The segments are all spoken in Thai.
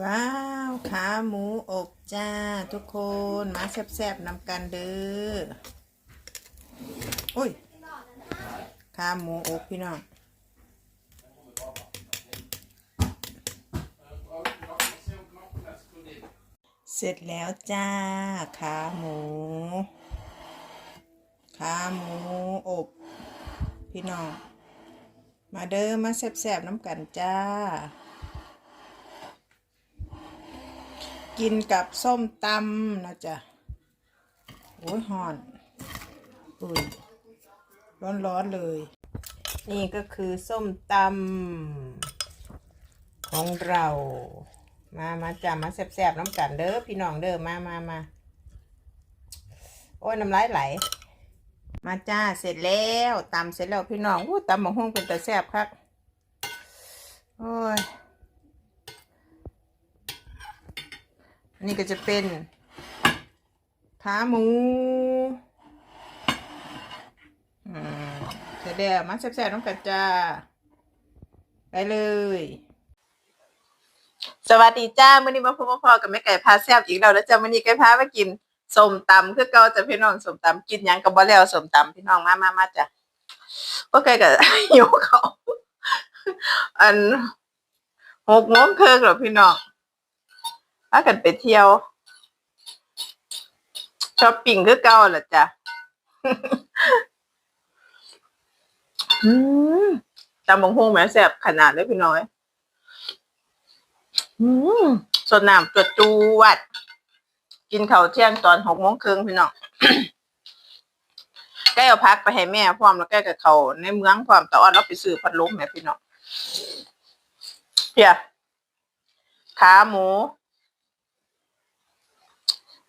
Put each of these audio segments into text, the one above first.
ว้าวขาหมูอบจ้า ทุกคนมาแซ่บๆนำกันเด้ออุ้ยขาหมูอบพี่น้องเสร็จแล้วจ้าขาหมูขาหมูอบ พี่น้อง มาเด้อมาแซ่บๆน้ำกันจ้า กินกับส้มตำนะจ๊ะโอ้ยหอนอุ้ยร้อนๆเลย นี่ก็คือส้มตำของเรา มามาจ้ะมาแซ่บๆน้ำกันเด้อพี่น้องเด้อมามามาโอ้ยน้ำลายไหล มาจ้าเสร็จแล้วตำเสร็จแล้วพี่น้องอู้ตำมะฮวงเป็นแต่แซ่บครับโอ้ย นนี้ก็จะเป็นขาหมูอืมเสร็จแล้วมาแซ่บๆน้องกัดจ้าไปเลย สวัสดีจ้ามื่อนี้มาพบมาพอกับแม่ไก่พาแซ่บอีกแล้วแล้วจ้ามื่อนี้ไก่พามากินส้มตำคือเก่าจะพี่น้องส้มตำกินยังกับบ่แล้วส้มตำพี่น้องมามามาจ้ะก็ไก่กับหิวเขาอันหกโมงครึ่งหรอพี่น้อง ถ้ากันไปเที่ยวช้อปปิ้งคือเก่าแหละจ้ะอืมตำบังฮงแม่แซ่บขนาดเลยพี่น้อยอืมสดน้ำจวดจวดกินข้าวเที่ยงตอนหกโมงครึ่งพี่น้องใกล้เอาพักไปให้แม่พร้อมแล้วใกล้กับเขาในเมืองพร้อมแต่ว่าเราไปซื้อพัดลมแม่พี่น้องเพียขาหมู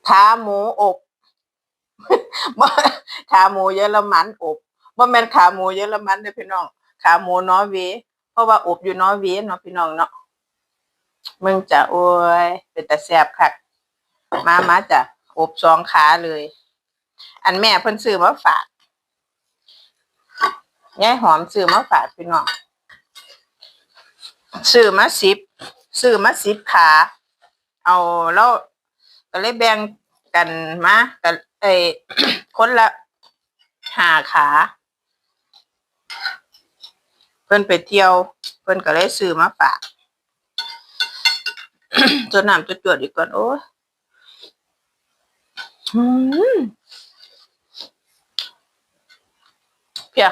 ขาหมูอบขาหมูเยอรมันอบบ่แม่นขาหมูเยอรมันเด้อพี่น้อง ขาหมูนอร์เวย์เพราะว่าอบอยู่นอร์เวย์เนาะพี่น้องเนาะมึงจะโอ้ยเป็นแตาแซบคักมามาจะอบสองขาเลย อันแม่เพิ่นซื้อมาฝากยายหอมซื้อมาฝากพี่น้องซื้อมาสิบซื้อมาสิบขา เอาแล้ว ก็เลยแบ่งกันมากันเอ้คนละหาขา เพิ่นไปเที่ยว เพิ่นก็เลยซื้อมาฝากจนน้ำจะจวดอีกก่อนโอ้ยอืมเพีย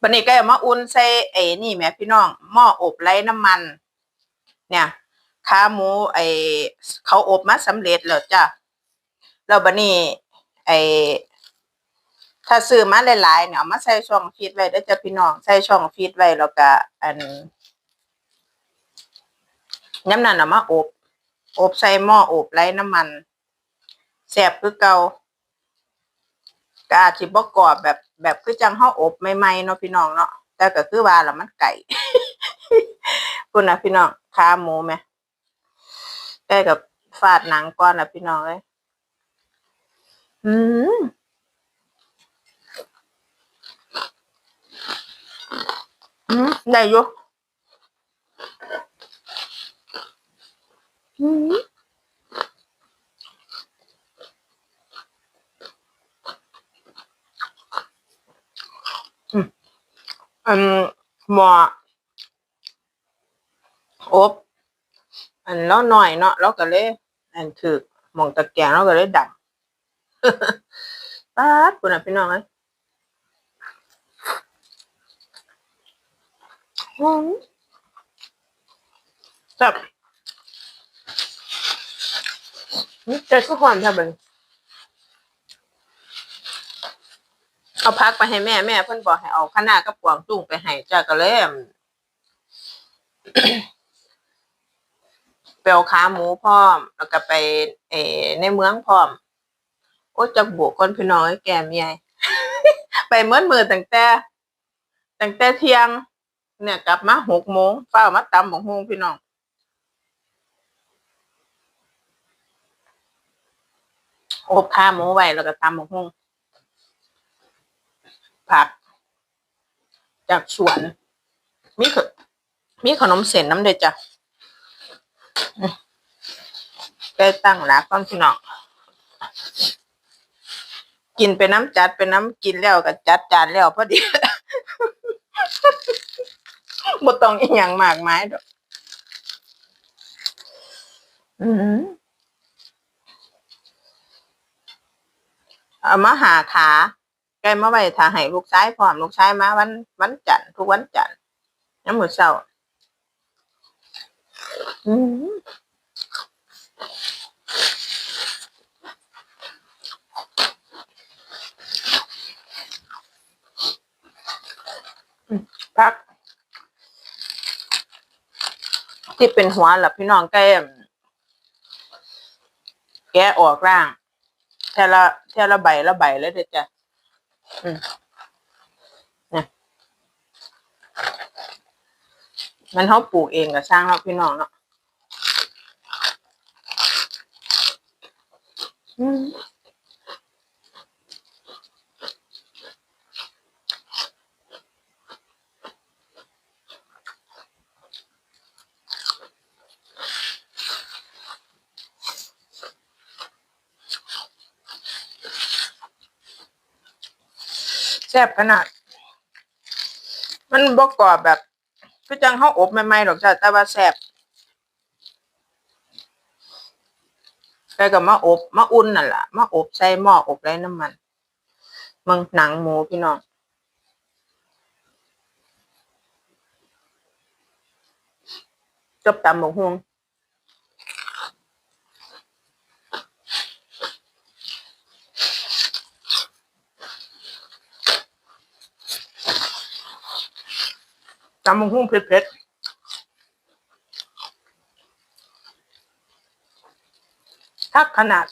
วันนี้ก็เอามาอุ่นใส่ไอ้นี่แม่พี่น้องหม้ออบไร้น้ำมัน เนี่ย ขาหมูไอเขาอบมาสำเร็จแล้วจ้ะแล้วบัดนี้ ไอถ้าซื้อมาหลายๆเนี่ยเอามาใส่ช่องฟีดไว้เด้จะพี่น้องใส่ช่องฟีดไว้แล้วก็อันย้ำนั่นเอามาอบ อบใส่หม้ออบไร้น้ำมันแซ่บคือเกาก็อาจิบกรอบแบบแบบคือจังเฮาอบใหม่ๆเนาะพี่น้องเนาะแต่ก็คือว่าละมันไก่คุณนะพี่น้องขาหมูไหม ใกล้กับฟาดหนังก่อนนะพี่น้องเลยอืมอืมได้อยู่อืมอืมอันหมออบ อันแล้วหน่อยเนาะแล้วก็เลย อันคือหมองตะแกรงแล้วก็เลยดับป๊าดคุณน่ะพี่น้องเอ้ยอืมจับนี่เจ๊ก็หอนทำเป็นเอาพักไปให้แม่แม่เพิ่นบอกให้เอาข้าวหน้ากับกวางตุ้งไปให้จ้าก็เลย อั่นไปเอาขาหมูพร้อม แล้วก็ไปเอในเมืองพร้อม โอ้จักบวกคนพี่น้อยแก่เมียไปเมื่อมือตั้งแต่ตั้งแต่เที่ยง เนี่ยกลับมาหกโมงเฝ้ามาตำบักฮงพี่น้องอบขาหมูไว้แล้วก็ตำบักฮงผัก จากสวน มีขมีขนมเส้นน้ำเด็ดจ้ะ ไปตั้งหลักก่อนพี่น้องกินไปน้ำจัดไปน้ำกินแล้วก็จัดจานแล้วพอดีบ่ต้องอีหยังมากมายดอกอืมเอามาหาขาไก่มาไว้ถ้าให้ลูกชายพร้อมลูกชายมาวันวันจันทร์ทุกวันจันทร์น้ำมือเช้า พัก ที่เป็นหัวหลับพี่น้องแก้มแกะออกร่างแทละแทละใบละใบเลยเด้อจ้ะอืมเนี่ย มันเขาปลูกเองกับสร้างเราพี่น้องเนาะแซ่บขนาด มันบกกรอบแบบ คือจังเขาอบใหม่ๆหรอกจ้ะแต่ว่าแซ่บแกก็มาอบมาอุ่นนั่นแหละมาอบใส่หม้ออบไร้น้ำมันมึงหนังหมูพี่น้องจบตามหมกฮวงำหมกฮวงเผ็ดๆถ้าขนาด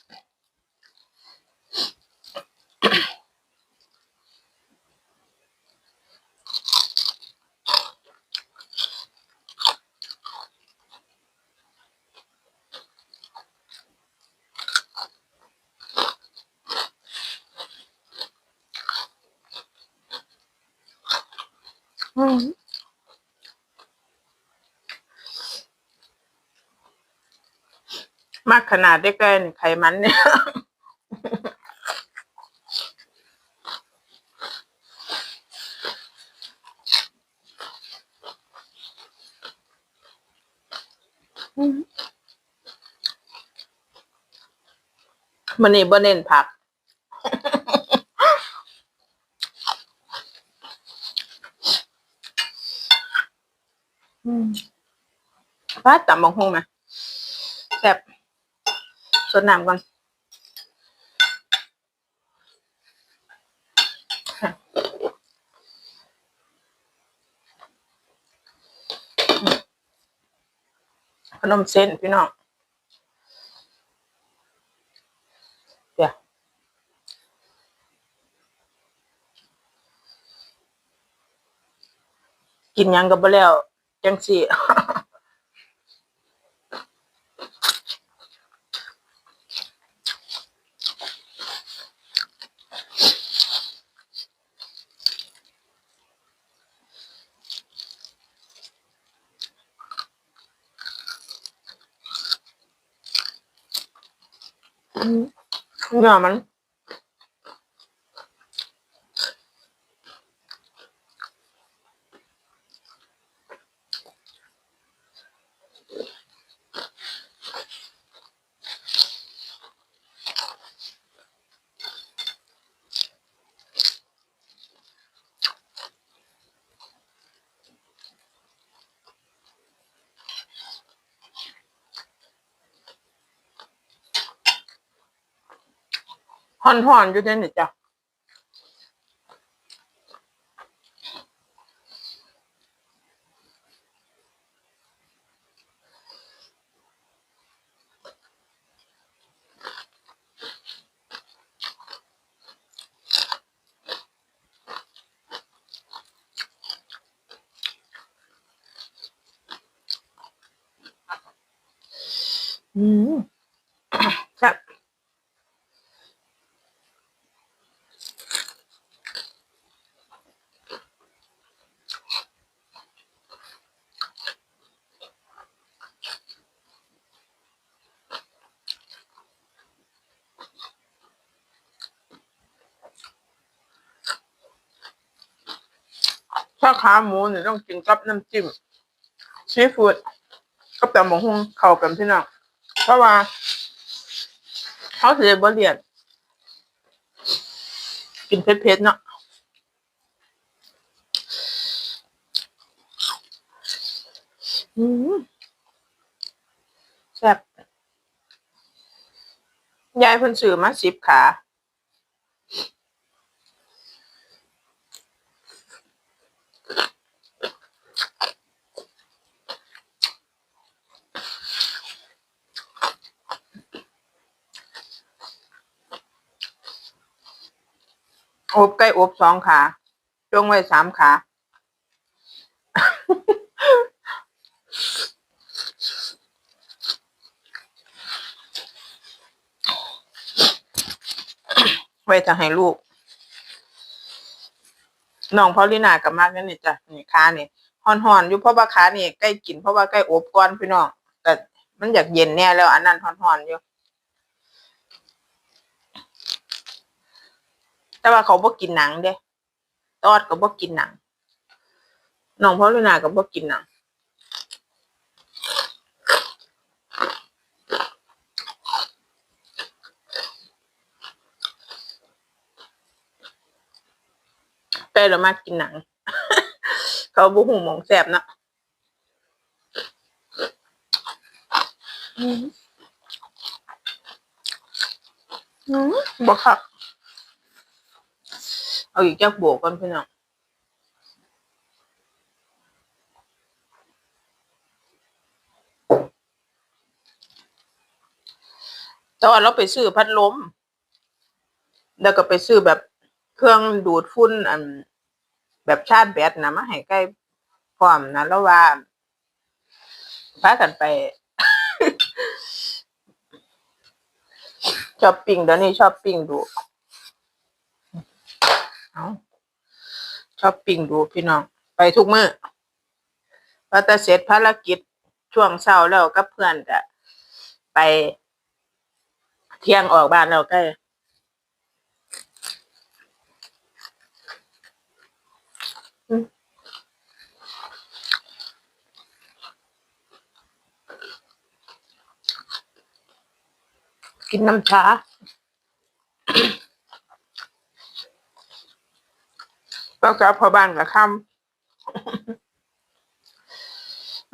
มากขนาดได้เกินไขมันเนี่ยมันนี่บ่เน้นผัก อืมว่าตับมองหงไหมแซ่บ สดน้ำก่อนขนมเส้นพี่น้องเดี๋ยวกินยังกับบ่แล้วจังสิ อืม เนื้อนห่อนอยู่เด่นนี่จ้ะอืม ครับ อ ว่า ขาหมูเนี่ยต้องกินกับน้ำจิ้มซีฟู้ดกับแต่หมูหุ้งเข้ากันพี่น้องเพราะว่าเขาเสียบเรียนกินเผ็ดๆเนาะแซ่บยายเพิ่นซื้อมาสิบขา อบไก่อบสองขาจงไว้สามขา ไว้จะให้ลูก น้องพอลินากับมากนั่นนี่จ้ะนี่ขานี่ห่อนๆอนยู่เพราะว่าขานี่ใกล้กินเพราะว่าใกล้อบก่อนพี่น้องแต่มันอยากเย็นแน่แล้ว อันนั้นห่อนๆอยู่ แต่ว่าเขาบ่กินหนังเด้ตอดก็บ่กินหนังน้องพอลินาก็บ่กินหนังแต่เรามากินหนัง เขาบุหูหมองแสบเนาะอืมอืมบอกค่ะ เอาอีกจากโบกก่อนพี่น้องแต่ว่าเราไปซื้อพัดลม แล้วก็ไปซื้อแบบเครื่องดูดฝุ่นอันแบบชาร์จแบตนะมาให้ใกล้พร้อมนะแล้วว่าพากันไปช้อปปิ้งเดี๋ยวนี้ช้อปปิ้งดู เอาช้อปปิ้งดูพี่น้อง ไปทุกมื้อพอแต่เสร็จภารกิจช่วงเช้าแล้วกับเพื่อนก็ไปเที่ยงออกบ้านแล้วใกล้กินน้ำชา แล้วก็พอบ้านกับค่ำ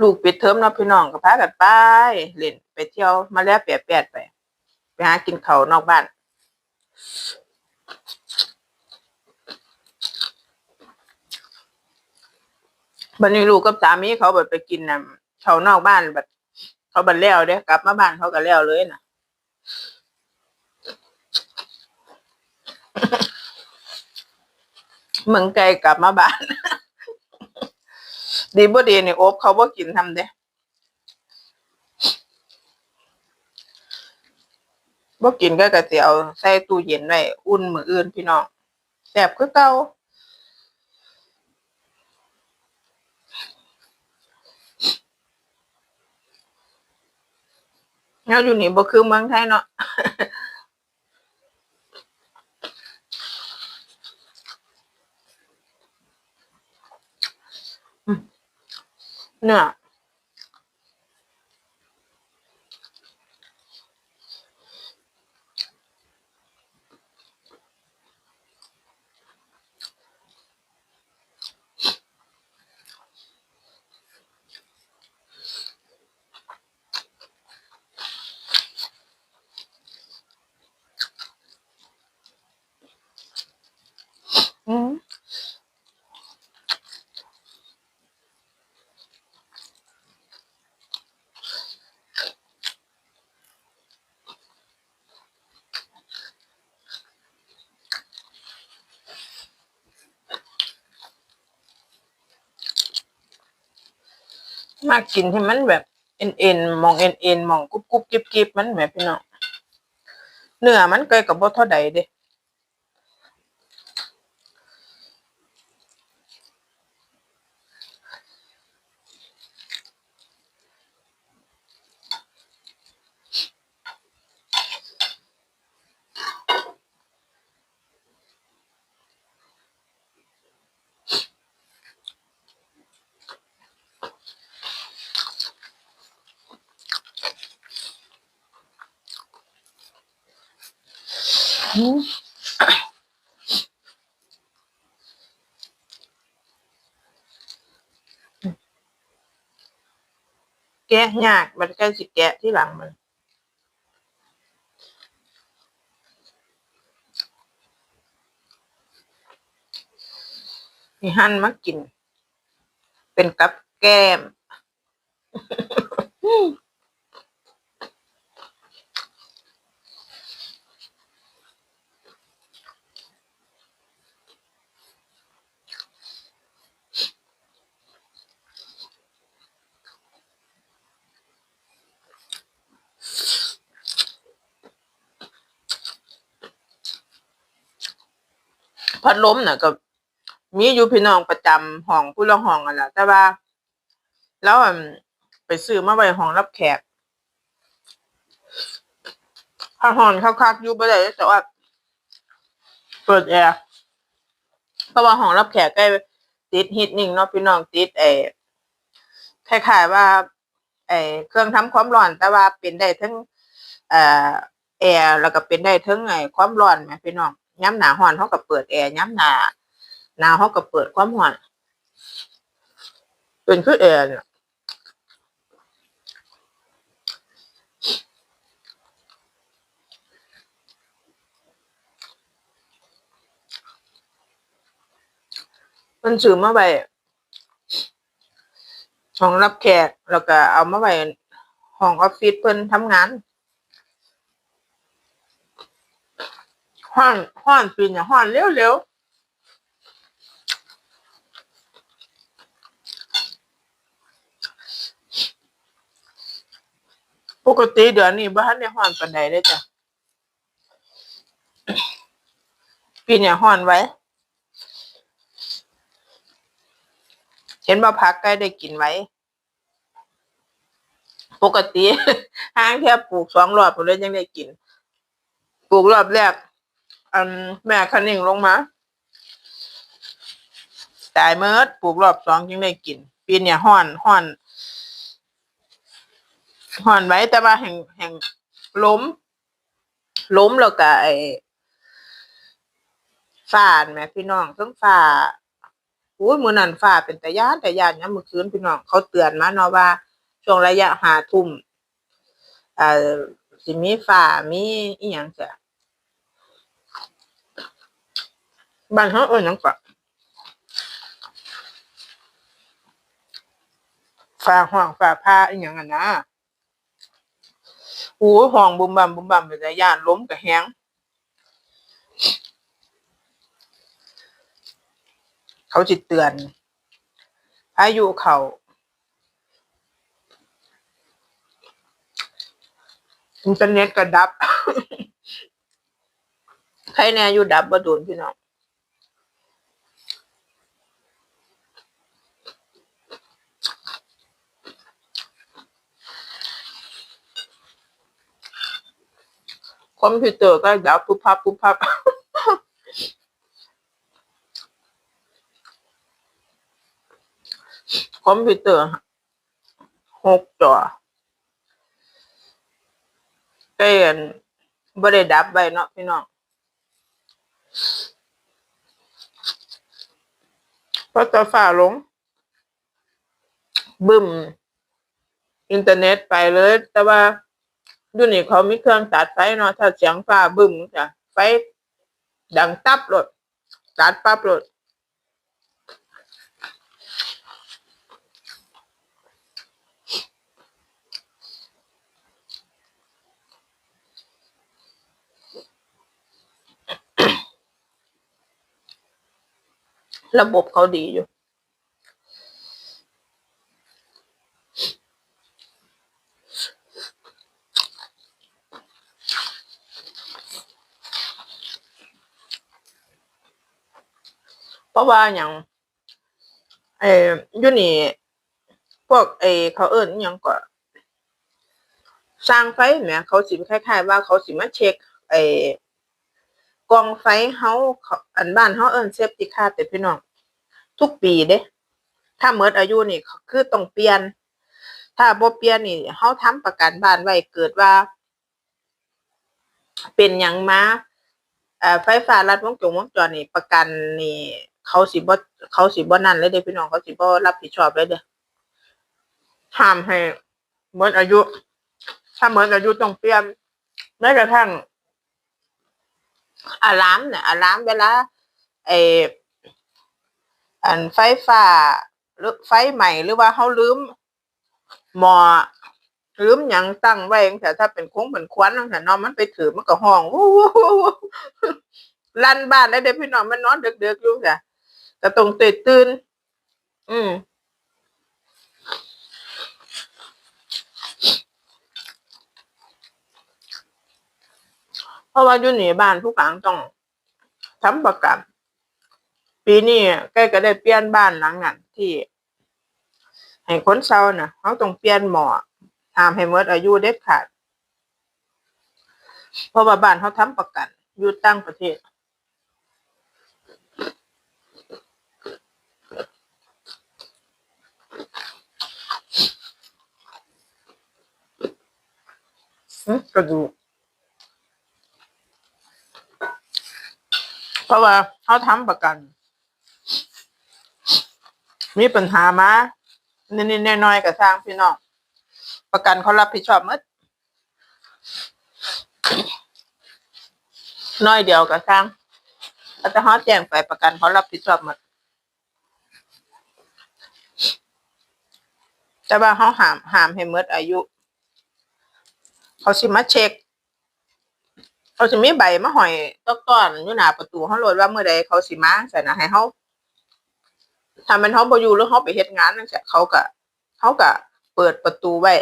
ลูกปิดเทอมเนาะพี่น้องก็พากันไปเล่นไปเที่ยวมาแล้วแปดแปดไป ไปหากินเขานอกบ้านบันนี้ลูกกับสามีเขาแบบไปกินน่ะเขาวนอกบ้านแบบเขาบันแล้วเด้กลับมาบ้านเขาก็แล้วเลยน่ะ เมืองไกลกลับมาบ้าน ดีบ่ดีนี่โอบเขาบ่กินทำเด้บ่กินก็กะสิเอาใส่ตู้เย็นไว้อุ่นมืออื่นพี่น้องแซ่บคือเก่าแล้วอยู่นี่บ่คือเมืองไทยเนาะ เนื้ออืม มากินที่มันแบบเอ็นเอ็นมองเอ็นเอ็นมองกรุบกรุบกิบกิบมันแบบพี่น้องเนื้อมันเกยกับบ่เท่าใดเด้ แกะยาก มันก็สิแกะที่หลังมันนี่หั่นมากิน เป็นกับแก้ม พัดลมน่ะก็ มีอยู่พี่น้องประจำห้องผู้ละห้องอะแหละแต่ว่า แล้วไปซื้อมาไว้ห้องรับแขกถ้าห้องคักๆอยู่บ่ได้แต่ว่าเปิดแอร์เพราะว่าห้องรับแขกใกล้ติดฮีตนิ่งเนาะพี่น้องติดไอ้คล้ายๆว่าไอ้เครื่องทำความร้อน แต่ว่าเป็นได้ทั้งเอ่อแอร์แล้วก็เป็นได้ทั้งไอ้ความร้อนแหมพี่น้อง ย้ำหนาร้อนเขาก็เปิดแอร์ย้ำหนาหนาวเขาก็เปิดความร้อน เป็นคือแอร์เนี่ยมันซื้อมาไว้ห้องรับแขกแล้วก็เอามาไว้ห้องออฟฟิศเพิ่นทำงาน ห้อนห้อนปีเนี่ยห้อนเร็วเร็วปกติเดือนนี้บ้านเนี่ยห้อนปานใดเลยจ้ะปีเนี่ยห้อนไว้ เห็นบ่พักใกล้ได้กินไว้ ปกติห้างแค่ปลูกสองรอบผมเลยยังได้กิน ปลูกรอบแรก อันแม่คันนิ่งลงมา ตายเมิดปลูกรอบสองยังได้กิน ปีเนี่ยห้อนห้อนห้อนไว้แต่ว่าแห่งแห่งล้ม ล้มแล้วก็ไอ้ฟ้าแม่พี่น้องเพิ่งฟ้าอุ้ยมือนั้นฟ้าเป็นแตะยานแตะยานยามมื้อคืนพี่น้องเขาเตือนมาเนาะว่า ช่วงระยะหาทุ่มอ่อสิมีฟ้ามีอีหยังจ้ะ บ้านเขาเอิ้นหยังก็ฟ้าห้องฟ้าผ่าอีหยังอะนะโอ้ยห้องบุมบัมบุมบัมเป็นตาย้านล้มก็แฮงเขาสิตเตือนพายุเขาอินเทอร์เน็ตก็ดับ ใครแน่อยู่ดับบ่โดนพี่น้อง คอมพิวเตอร์ก็ดับปุ๊บพับปุ๊บพับคอมพิวเตอร์หกจอเอ็นบ่ได้ดับไว้เนาะพี่น้องพราะจะฝ่าลง บึ้ม อินเทอร์เน็ตไปเลย แต่ว่า ดูนี่เขามีเครื่องตัดไฟเนาะถ้าเสียงฟ้าบึ้มจ้ะไฟดังตับรถตัดปั๊บรถระบบเขาดีอยู่ เพราะ ว่าอย่างเอออยู่นี่พวกเออเขาเอิ้นยังก็สร้างไฟแหมเขาสิคล้ายๆว่าเขาสิมาเช็คไอ้กองไฟเฮาเขาอันบ้านเฮาเอิ้นเซฟตี้คาแต่พี่น้องทุกปีเด้ ถ้าหมดอายุนี่คือต้องเปลี่ยน ถ้าบ่เปลี่ยนนี่เฮาทำประกันบ้านไว้เกิดว่า เป็นหยังมาไฟฟ้ารัดวงจรวงจรนี่ประกันนี่ เขาสิบ่เขาสิบ่นั่นเลยเด้พี่น้องเขาสิบ่รับผิดชอบเลยเด้ห้ามให้หมดออายุ ถ้าหมดออายุต้องเปลี่ยนแม้กระทั่งอะลามเนี่ยอะลามเวลาไออันไฟฟ้าหรือไฟใหม่หรือว่าเขาลืมหมอลืมหยังตั้งไว้แต่ถ้าเป็นโค้งเป็นควันตั้งแต่นอนมันไปถือมันก็ห้องวู้วู้วู้วู้ลั่นบ้านได้เด็กพี่น้องมันนอนเด็กๆอยู่จ้ะ ก็ต้องตื่นตื่นอืมเพราะว่าอยู่หนีบ้านทุกครั้งต้องทำประกันปีนี้ใกล้ก็ได้เปลี่ยนบ้านหลังนั้นที่ให้คนเศร้าน่ะเขาต้องเปลี่ยนหมอห้ามให้หมดอายุเด็ดขาด เพราะว่าบ้านเขาทำประกันอยู่ตั้งประเทศ กระดูกเพราะว่าเขาทำประกัน มีปัญหามานิดๆน้อยๆกับทางพี่น้องประกันเขารับผิดชอบหมดน้อยเดียวกับทางแต่ถ้าเขาแจ้งไปประกันเขารับผิดชอบหมดแต่ว่าเขาห้ามห้ามให้หมดอายุ เขาสิมาเช็คเขาสิมีใบมาห้อยต้นต้อนอยู่หน้าประตูเขาโหลดว่าเมื่อใดเขาสิมาใส่นะให้เขาถ้ามันเขาบอยู่หรือเขาไปเฮ็ดงานนั่นแหละเขาก็เขาก็เปิดประตูไว้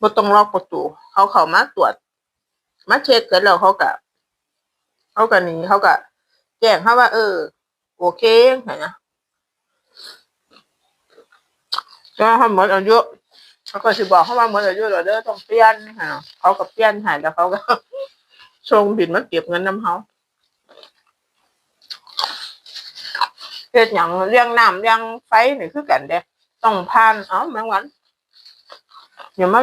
บ่ต้องล็อกประตู เขาเข้ามาตรวจ มาเช็คเสร็จแล้วเขาก็เขาก็หนีเขาก็แจ้งเขาว่า เออ โอเคเห็นะก็เขาหมดอายุ เขาก็สิบอกเขาว่าเหมือนอายุเราเด้อต้องเปลี่ยนค่ะเขาก็เปลี่ยนให้แล้วเขาก็ส่งบินมาเก็บเงินน้ำเขาเฮ็ดหยังเลี้ยงน้ำเลี้ยงไฟนี่คือกันเด้ต้องผ่านเอ้าแมงวันอย่ามา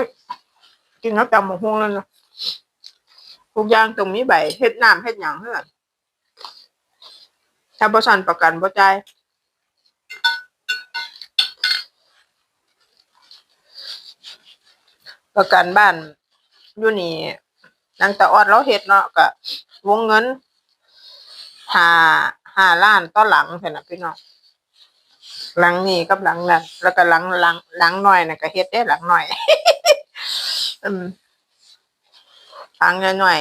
กินน้ำจำมะฮวงนั่นนะทุกอย่างต้องมีใบเฮ็ดน้ำเฮ็ดหยังเท่านั้นถ้าบ่สั่นประกันบ่จ่าย ประกันบ้านอยู่นี่นางตาออดเราเฮ็ดเนาะก็วงเงินห้าห้าล้านต่อหลังเท่านั้นพี่น้องหลังนี้กับหลังนั้นแล้วก็หลังหลังหลังหน้อยนะก็เฮ็ดได้หลังหน้อย อืมหลังน้อย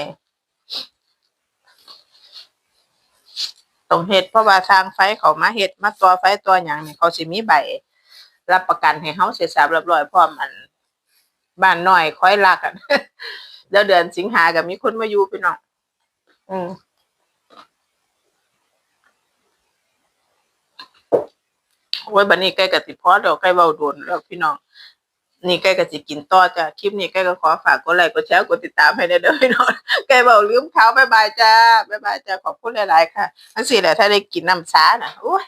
ต้องเฮ็ดเพราะว่าทางไฟเขามาเฮ็ดมาต่อไฟต่อหยังนี่เขาสิมีใบ รับประกันให้เฮาเสร็จสรรพเรียบร้อยพร้อมอัน บ้านหน้อยค่อยรักกันเดี๋ยวเดือนสิงหาก็มีคนมาอยู่พี่น้องอืมโอ้ยบัดนี้ใกล้กับสิพอแล้วใกล้เว้าโดนแล้วพี่น้อง นี่ใกล้กับสิกินต่อจ้ะคลิปนี้ใกล้ก็ขอฝากกดไลค์กดแชร์กดติดตามให้ได้เด้อพี่น้องใกล้เว้าลืมเขาบายบายจ้าบายบายจ้าขอบคุณหลายๆค่ะอันสิแหละถ้าได้กินน้ำชาน่ะโอ้ย